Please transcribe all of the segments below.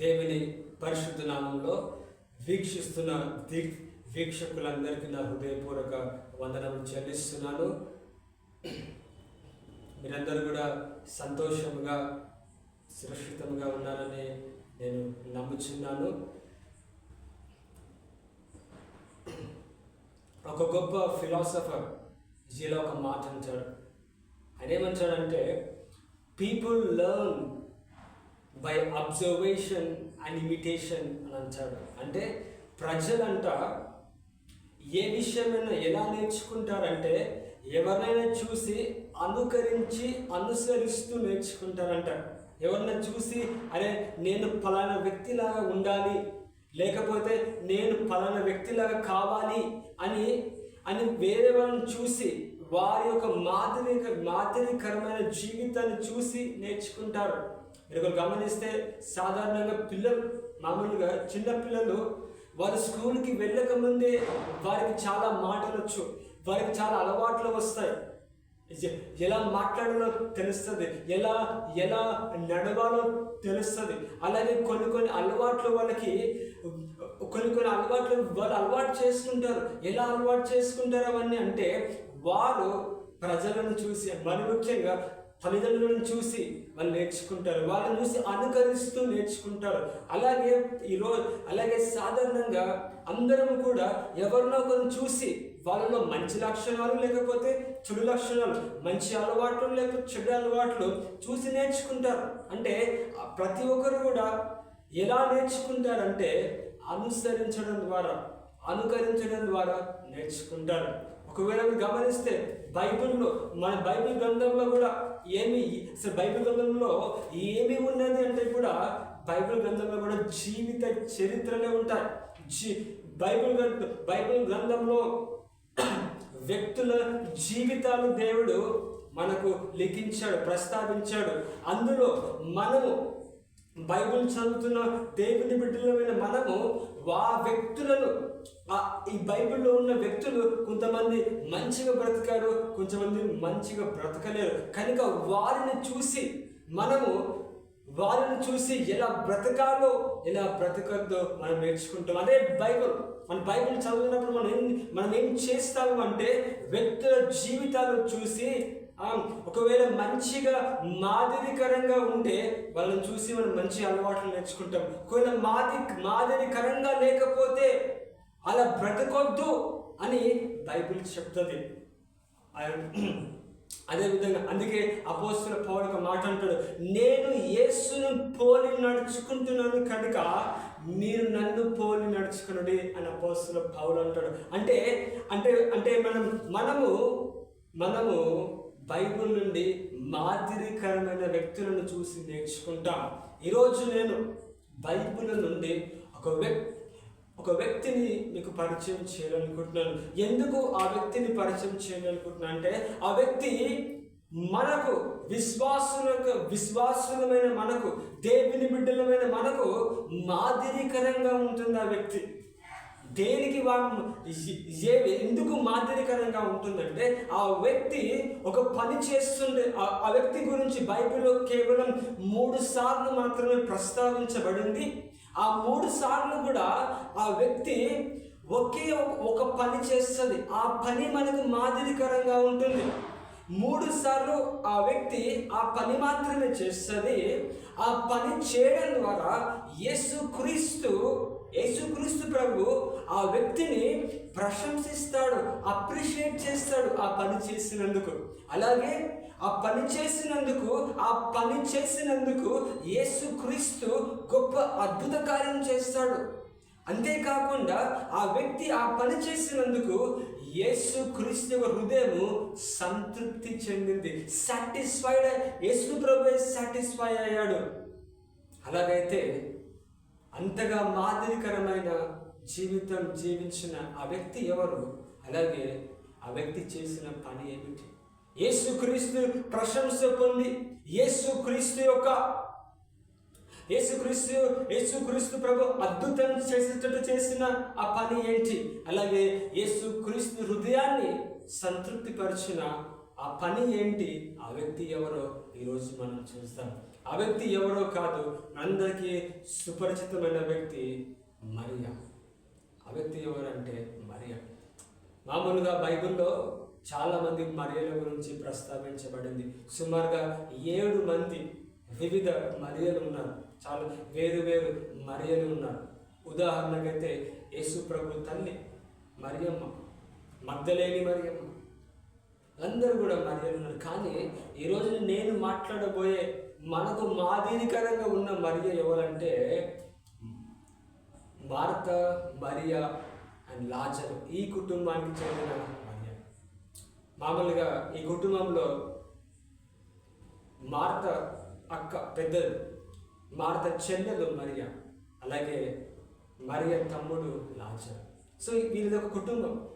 దేవుని పరిశుద్ధ నామంలో వీక్షిస్తున్న దిక్ వీక్షకులందరికీ నా హృదయపూర్వక వందనములు చెల్లిస్తున్నాను. మీరందరూ కూడా సంతోషంగా సురక్షితంగా ఉన్నారని నేను నమ్ముచున్నాను. ఒక గొప్ప ఫిలాసఫర్ జీలో ఒక మాట అంటాడు. ఆయన ఏమంటాడంటే people learn by observation and imitation అని అంటాడు. అంటే ప్రజలంట ఏ విషయమైనా ఎలా నేర్చుకుంటారంటే ఎవరినైనా చూసి అనుకరించి అనుసరిస్తూ నేర్చుకుంటారంట. ఎవరైనా చూసి అరే నేను ఫలానా వ్యక్తిలాగా ఉండాలి లేకపోతే నేను ఫలానా వ్యక్తిలాగా కావాలి అని అని వేరే వాళ్ళని చూసి వారి యొక్క మాదిరి మాదిరికరమైన జీవితాన్ని చూసి నేర్చుకుంటారు. మీరు ఒకరు గమనిస్తే సాధారణంగా పిల్లలు మామూలుగా చిన్నపిల్లలు వారి వారు స్కూల్కి వెళ్ళక ముందే వారికి చాలా మాటలు వచ్చు వారికి చాలా అలవాట్లు వస్తాయి. ఎలా మాట్లాడాలో తెలుస్తుంది ఎలా ఎలా నడవాలో తెలుస్తుంది. అలాగే కొన్ని కొన్ని అలవాట్లు వాళ్ళకి కొన్ని కొన్ని అలవాట్లు వాళ్ళు అలవాటు చేసుకుంటారు. ఎలా అలవాటు చేసుకుంటారు అవన్నీ అంటే వారు ప్రజలను చూసి మరి ముఖ్యంగా తల్లిదండ్రులను చూసి వాళ్ళు నేర్చుకుంటారు. వాళ్ళని చూసి అనుకరిస్తూ నేర్చుకుంటారు. అలాగే ఈరోజు అలాగే సాధారణంగా అందరం కూడా ఎవరినో ఒకరిని చూసి వాళ్ళలో మంచి లక్షణాలు లేకపోతే చెడు లక్షణాలు మంచి అలవాట్లు లేకపోతే చెడు అలవాట్లు చూసి నేర్చుకుంటారు. అంటే ప్రతి ఒక్కరు కూడా ఎలా నేర్చుకుంటారంటే అనుసరించడం ద్వారా అనుకరించడం ద్వారా నేర్చుకుంటారు. ఒకవేళ మీరు గమనిస్తే బైబిల్లో మన బైబిల్ గ్రంథంలో కూడా ఏమి అసలు బైబిల్ గ్రంథంలో ఏమి ఉన్నది అంటే కూడా బైబిల్ గ్రంథంలో కూడా జీవిత చరిత్రలే ఉంటాయి. జీ బైబిల్ గ్రంథ బైబిల్ గ్రంథంలో వ్యక్తుల జీవితాలు దేవుడు మనకు లిఖించాడు ప్రస్తావించాడు. అందులో మనము బైబిల్ చదువుతున్న దేవుని బిడ్డలమైన మనము ఆ వ్యక్తులను ఆ- ఈ బైబిల్లో ఉన్న వ్యక్తులు కొంతమంది మంచిగా బ్రతికారు కొంతమంది మంచిగా బ్రతకలేరు. కనుక వారిని చూసి మనము వారిని చూసి ఎలా బ్రతకాలో ఎలా బ్రతకద్దో మనం నేర్చుకుంటాం. అదే బైబిల్. మన బైబుల్ చదివినప్పుడు మనం ఏం మనం ఏం చేస్తాము అంటే వ్యక్తుల జీవితాలు చూసి ఒకవేళ మంచిగా మాదిరికరంగా ఉంటే వాళ్ళని చూసి మనం మంచి అలవాట్లు నేర్చుకుంటాం. ఒకవేళ మాది మాదిరికరంగా లేకపోతే అలా బ్రతకొద్దు అని బైబిల్ చెప్తుంది. అదేవిధంగా అందుకే అపోస్తుల పౌరు ఒక మాట అంటాడు నేను యేసును పోలి నడుచుకుంటున్నాను కనుక మీరు నన్ను పోలి నడుచుకున్నది అని అపోస్తుల పౌలు అంటాడు. అంటే అంటే అంటే మనం మనము మనము బైబిల్ నుండి మాదిరికరమైన వ్యక్తులను చూసి నేర్చుకుంటాం. ఈరోజు నేను బైబిల్ నుండి ఒక వ్యక్తి ఒక వ్యక్తిని మీకు పరిచయం చేయాలనుకుంటున్నాను. ఎందుకు ఆ వ్యక్తిని పరిచయం చేయాలనుకుంటున్నాను అంటే ఆ వ్యక్తి మనకు విశ్వాసులకు విశ్వాసులమైన మనకు దేవుని బిడ్డలమైన మనకు మాదిరికరంగా ఉంటుంది ఆ వ్యక్తి. దేనికి వా ఏ ఎందుకు మాదిరికరంగా ఉంటుందంటే ఆ వ్యక్తి ఒక పని చేస్తుండే ఆ- వ్యక్తి గురించి బైబిల్లో కేవలం మూడు సార్లు మాత్రమే ప్రస్తావించబడింది. ఆ మూడు సార్లు కూడా ఆ వ్యక్తి ఒకే ఒక- పని చేస్తుంది. ఆ పని మనకు మాదిరికరంగా ఉంటుంది. మూడు సార్లు ఆ వ్యక్తి ఆ పని మాత్రమే చేస్తుంది. ఆ పని చేయడం ద్వారా యేసుక్రీస్తు యేసుక్రీస్తు ప్రభు ఆ వ్యక్తిని ప్రశంసిస్తాడు అప్రిషియేట్ చేస్తాడు ఆ పని చేసినందుకు. అలాగే ఆ పని చేసినందుకు ఆ పని చేసినందుకు యేసుక్రీస్తు గొప్ప అద్భుత కార్యం చేస్తాడు. అంతేకాకుండా ఆ వ్యక్తి ఆ పని చేసినందుకు యేసు క్రీస్తు హృదయము సంతృప్తి చెందింది. సాటిస్ఫైడ్ యేసు ప్రభు సాటిస్ఫై అయ్యాడు. అలాగైతే అంతగా మాదిరికరమైన జీవితం జీవించిన ఆ వ్యక్తి ఎవరు? అలాగే ఆ వ్యక్తి చేసిన పని ఏమిటి? యేసుక్రీస్తు ప్రశంస పొంది యేసుక్రీస్తు యొక్క యేసుక్రీస్తు యేసుక్రీస్తు ప్రభు అద్భుతం చేసేటట్టు చేసిన ఆ పని ఏంటి? అలాగే యేసుక్రీస్తు హృదయాన్ని సంతృప్తిపరిచిన ఆ పని ఏంటి? ఆ వ్యక్తి ఎవరో ఈరోజు మనం చూస్తాం. ఆ వ్యక్తి ఎవరో కాదు అందరికీ సుపరిచితమైన వ్యక్తి మరియా. ఆ వ్యక్తి ఎవరంటే మరియ. మామూలుగా బైబిల్లో చాలామంది మరియల గురించి ప్రస్తావించబడింది. సుమారుగా ఏడు మంది వివిధ మరియలు ఉన్నారు. చాలా వేరు వేరు మరియలు ఉన్నారు. ఉదాహరణకైతే యేసు ప్రభు తల్లి మరియమ్మ మద్దలేని మరియమ్మ. అందరూ కూడా మరియలు ఉన్నారు. కానీ ఈరోజు నేను మాట్లాడబోయే మనకు మాదిరికరంగా ఉన్న మరియ ఎవరంటే భారత మరియా అండ్ లాజర్ ఈ కుటుంబానికి చెందిన భార్య మామూలుగా ఈ కుటుంబంలో మార్త అక్క పెద్దలు మార్త చెల్లెలు మరియ అలాగే మరియ తమ్ముడు లాజర్. సో వీరిది ఒక కుటుంబం.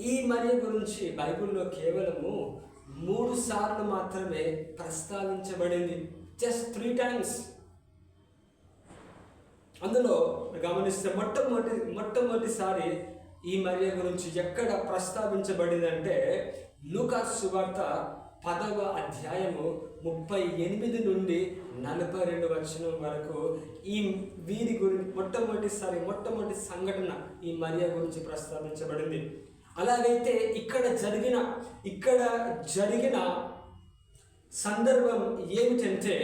ఈ మరియ గురించి బైబిల్లో కేవలము మూడు సార్లు మాత్రమే ప్రస్తావించబడింది. Just three times. అందులో గమనిస్తే మొట్టమొదటి మొట్టమొదటిసారి ఈ మరియ గురించి ఎక్కడ ప్రస్తావించబడిందంటే లూకా సువార్త పదవ అధ్యాయము ముప్పై ఎనిమిది నుండి నలభై రెండు వచనం వరకు ఈ వీరి గురించి మొట్టమొదటిసారి మొట్టమొదటి సంఘటన ఈ మరియ గురించి ప్రస్తావించబడింది. అలాగైతే ఇక్కడ జరిగిన ఇక్కడ జరిగిన సందర్భం ఏమిటంటే